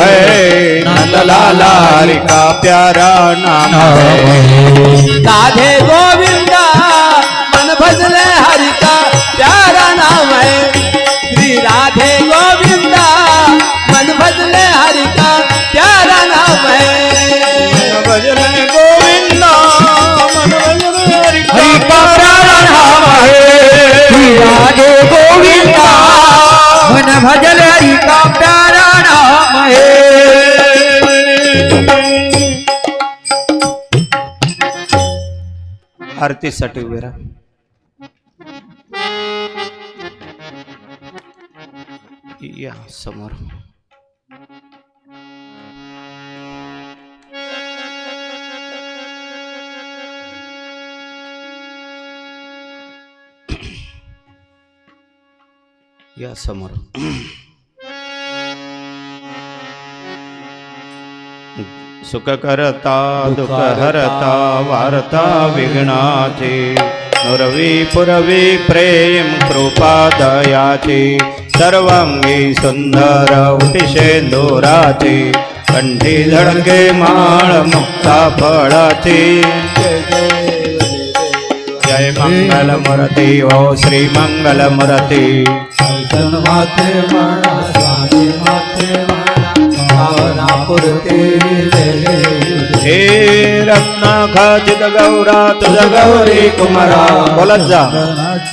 है नंद लाला हरि का प्यारा नाम है राधे गोविंदा मन भजले हरि का प्यारा नाम है श्री राधे गोविंदा मन भजले हरि का प्यारा नाम है भजन गोविंदा मन भजन हरि का प्यारा नाम है राधे गोविंदा मन भजल हरि का आरतीसाठी उभे राहा. या समोर. या समोर. सुख करता दुःख हरता वार्ता विघ्नाचे। नुरवी पुरवी प्रेम कृपा दयाची। सर्वांगी सुंदर उटिशेंदुराची कंठी धडके माळ मुक्ता फळाची। जय मंगल मूर्ती ओ श्री मंगल मूर्ती। माते म्हणा स्वामी माते। म्हणा भावनापुरते हे रत्न खचित गौरा तुझ गौरी कुमरा. बोलत जा.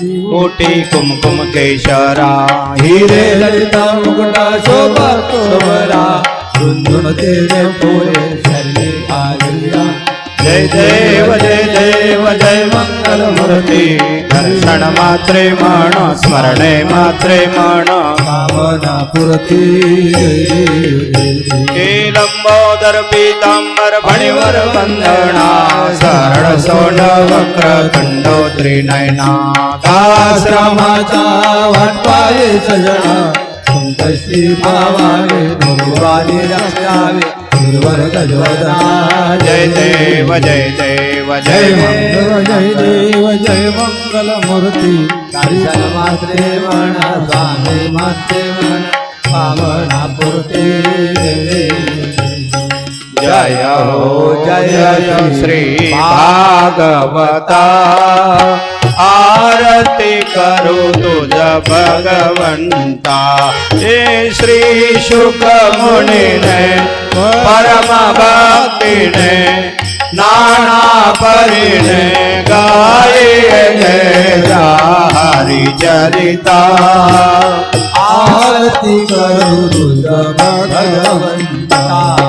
कोटी कुमकुम केशरा. हिरे ललिता मुकुटा शोभा शोभरा झुंझुन तेरे पोरे शरणी आलिया. जय देव जय देव जय मूर्ती दर्शन मात्रे म्हण स्मरणे मात्रे म्हण भावनापुरते हे लंबोदर पीतांबर फणीवर वंदना सरळ सोंड वक्र खंडोत्री नयना दास आश्रमाचा वाटपाये सजना संत श्री भावाने भगवाने रक्षावे निर्वर गजवदना जय देव जय देव जय मंगल जय देव जय मंगल मूर्ती. दर्शन मात्रे म्हणा स्वामी मात्रे म्हणा पावना पुरते जय हो जय श्री भागवता. आरती करू तुझ भगवंता. हे श्री शुक मुनीने परम भक्तीने नाना परिणे गाये हरी चरिता. आरती करू तुझ भगवंता.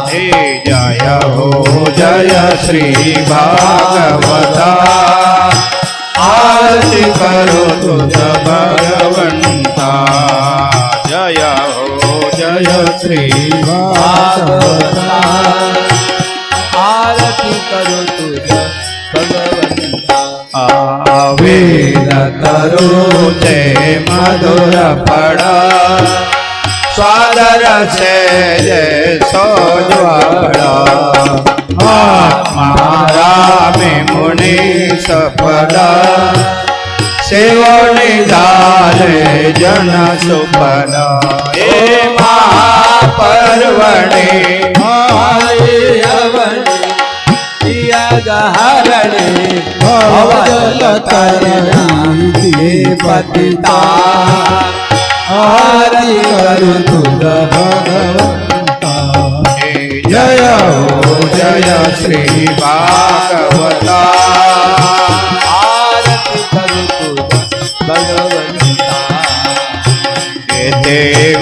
हे जय हो जय श्री भागवता. जय श्री भागवता आरती करू तुझ भगवंता वेद करो जय मधुर पड़ा स्वादर से जय सोजवाड़ा आत्मारामे मुनि सफला सेवनी झाले जन सुफला हे महापर्वणे गहरणे। भवजल तरणी पतिता। आरती करू तुझ भगवंता। जय हो जय श्री भागवता।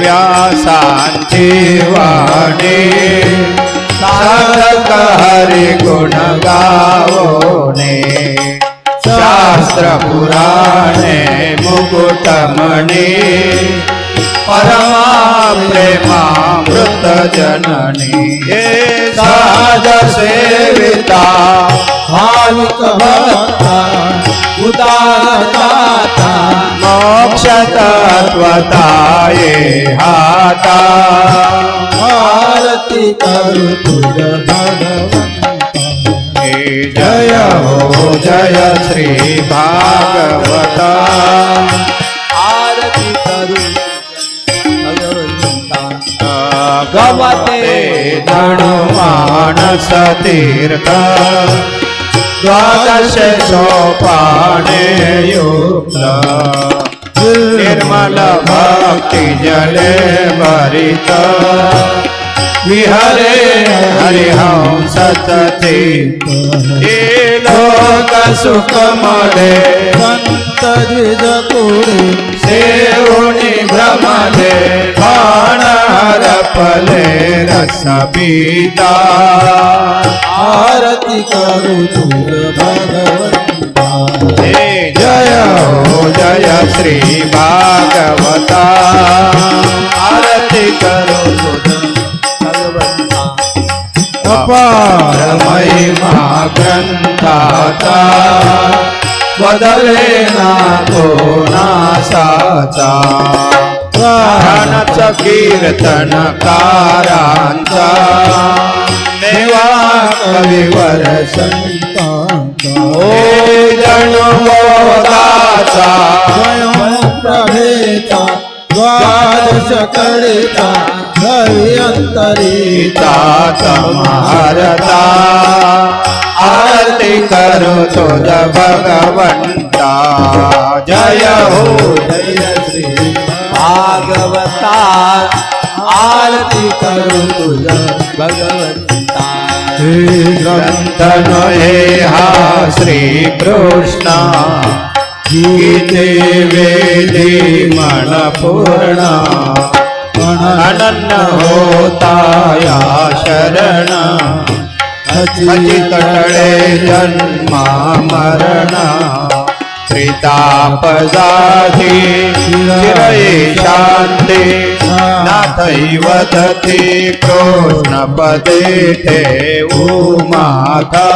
व्यासांची वाणी साधक हरि गुण गावोने शास्त्र पुराणे मुकुटमणी परमा प्रेमामृत जननी हे साध सेविता भाविक भक्ता उदारदाता मोक्ष तत्वताये हाता। आरती करू तुझ भगवंता हे जय हो जय श्री भागवता। आरती करू भगवंता गवते धनु मानस तीर्थ। द्वादश सोपाने युक्त निर्मल भक्ति जले भरित विहरे हरिहं सतति लोक सुखमले संत जिज कोडे सेवुनि भ्रमले हरपले रस पीता। आरती करू तुझ भगवंता। जय हो जय श्री भागवता। आरती करो तुझ भगवंता। अपार महिमा ग्रंथाचा। बदले ना कोणासाचा प्राणच कीर्तनकारांचा. देवा कविवर संतांचा. ओ जणवदाचा स्वयं प्रभेचा द्वादश अंतरी तात महारता आरती करू तुझ भगवंता. जय हो जय श्री भागवता आरती करू तुझ भगवंता हे ग्रंथन हे हा श्री कृष्ण गीते वेदे मन पूर्ण अनन्न होता या शरण. अचि तळे जन्मा मरणा. त्रिताप जाधी चिरये शांती नाथैवदति कृष्णपदे ते माता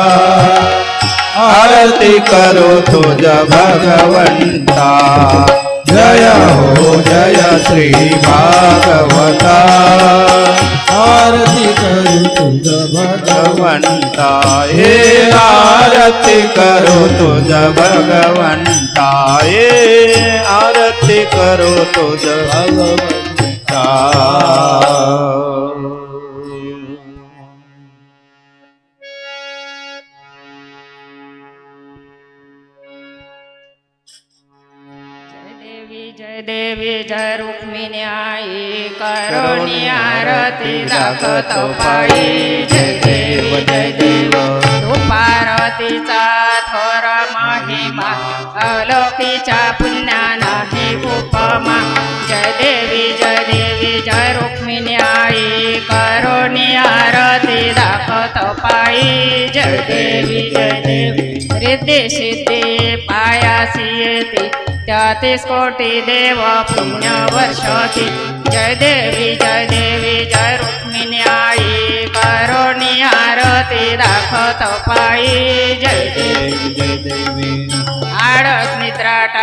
आरती करो ज भगवन्ता। जय हो जय श्री भागवता। आरती करोतु ज भगवंता भगवंता हे आरती करो तुझ भगवंता हे आरती करो तुझ भगवंता जय देवी जय रुक्मिणी आई करुणी आरती दाखत पायी. जय देवी जय देव. रूपारतीचा थोर महिमा अलौकीच्या पुण्या नाही उपमा. जय देवी जय देवी जय रुक्मिणी आई करुणी आरती दाखत पायी. जय देवी जय देवी. रिद्धी सिद्धी पायासी येते. जातिस्कोटिदेव कोटि जय देवी जय देवी जय रुक्मिण्यायी करोणि आरति दाखत पाई। जय देवी जय देवी। आ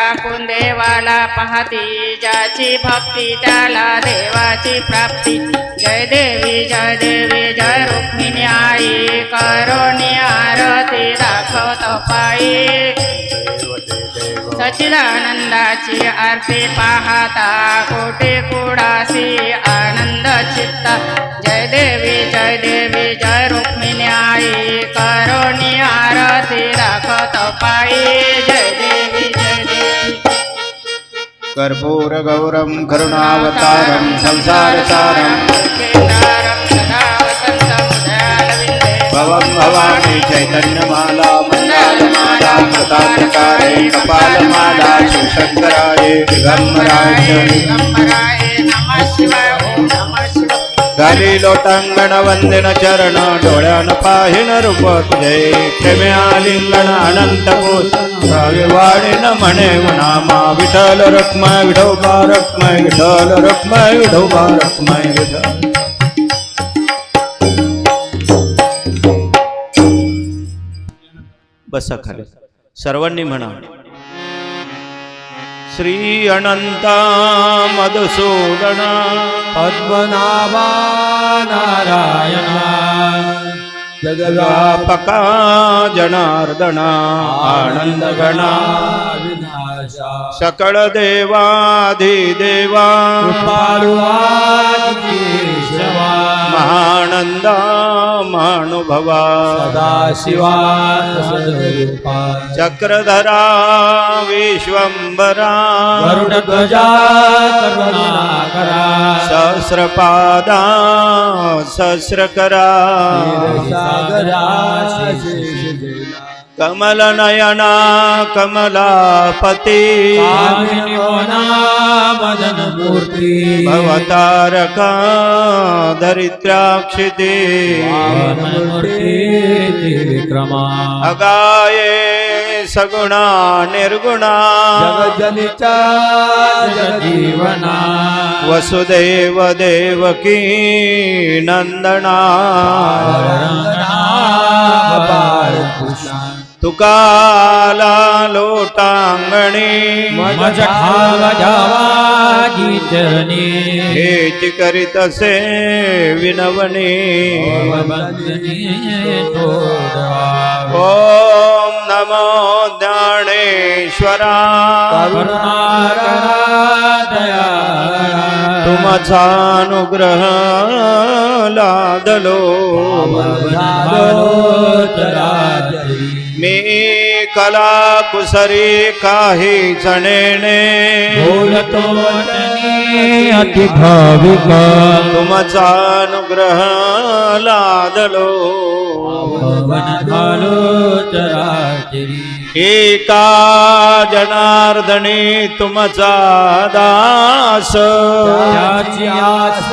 टाकून देवाला पाहती? ज्याची भक्ती त्याला देवाची प्राप्ती. जय देवी जय देवी जय रुक्मिणी आई. करुणी आरती दाखवत पायी. सचिदानंदाची आरती पाहता. कोटे कुडासी आनंद चित्ता. जय देवी जय देवी जय रुक्मिणी आई. करुणी आरती दाखवत पायी. कर्पूरगौरं करुणावतारं संसारसारं। भवं भवानी चैतन्यमाला मण्डालमाला कृतान्तकारे कपालमाला शिवशङ्कराय दिगम्बराय। दिगंबराय नमः शिवाय। शिवाय घाली लोटांगण वंदन चरण डोळ्यान पाहिन रूप तुझे प्रेमे आलिंगण अनंत कोट वाढीन म्हणे नामा विठल रक्म विठोबा रक्म विठल रक्म विठोबा रक्म विठ्ठल बसा खाली सर्वांनी म्हणा श्री अनंता मधुसूदना पद्मनाभा नारायणा जगव्यापका व्यापका जनार्दना आनंद गणा विनाशा कृपाळुवाची ब्रह्मानुभवा सदाशिवा चक्रधरा गरुडध्वजा करुणाकरा सहस्रपादा सहस्रकरा। सागरा कमलनयना कमलापती कामिनी मोना मदन मूर्ती भवतारका दरिद्राक्षिते मूर्ती विक्रमा अगाये सगुणा निर्गुणा जगजनिचा जगजीवना वसुदेव देवकी नंदना तुकाला लोटांगणी. मज ठाव जावाजी चरणी हेच करीतसे विनवणी. ओम नमो ज्ञानेश्वरा. तुमचा अनुग्रह लादलो. मी कला कुसरी काही जणेने. बोलतो अति भाविक. तुमचा अनुग्रह लादलो. झालो चराचरी एका जनार्दनी तुमचा दास। त्याची आस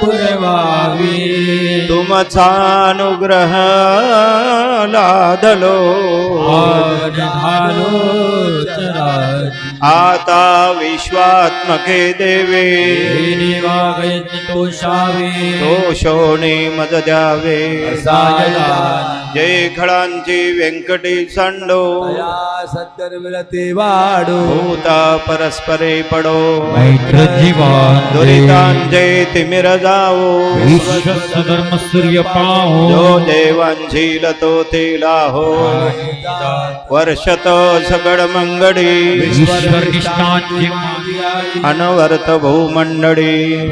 पुरवावी। तुमचा अनुग्रह लादलो। झालो चराचरी आता विश्वात्मके देवे। तोषावे दोषोने मज द्यावे। जय खळांची व्यंकटी सांडो। सत्तरविरते वाडो। भूता परस्परे पडो। जीवन दुरितांचे तिमिर जावो। धर्म सूर्य पाहो जो देवांची लतो ते लाहो वर्षत सगड मंगडी अनवर्त भूमंडळी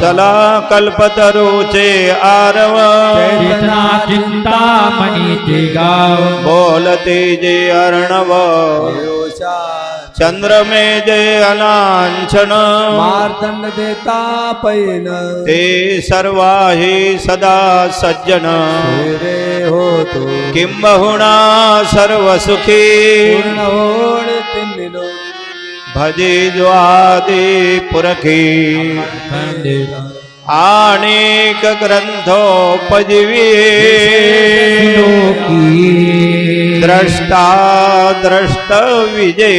चला कल्पतरूचे आरव। चेतना चिंता मनीचे गाव। बोलते जे अर्णव। चंद्रमे जे अलांछन मार्तंड देता पैन ते सर्वाही सदा सज्जन। रे होतो। किंबहुना सर्व सुखी पूर्ण भजे ज्वादी पुरखी। અનેક ગ્રંથો પજવી. દ્રષ્ટા દ્રષ્ટ વિજય.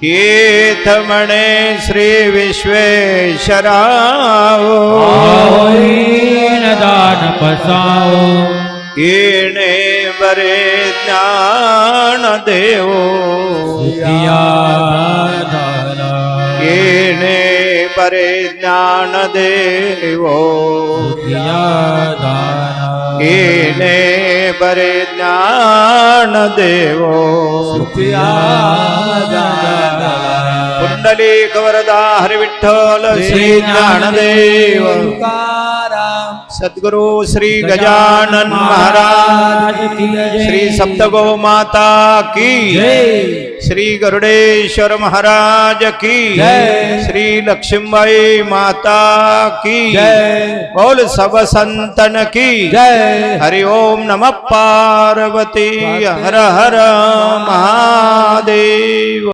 કેતમણે શ્રી વિશ્વેશ્વરા દાન પસાઓ એને બરે જ્ઞાન દેવો. દેવો એને બરે જ્ઞાન દેવો કુંડલી કવરદા હરિ વિઠ્ઠલ શ્રી જ્ઞાન દેવ सद्गुरु श्री गजानन महाराज श्री सप्तगो माता की श्री गरुडेश्वर महाराज की. श्री लक्ष्मीबाई माता की बोल सब संतन की हरि ओम नमः पार्वती। हर हर महादेव।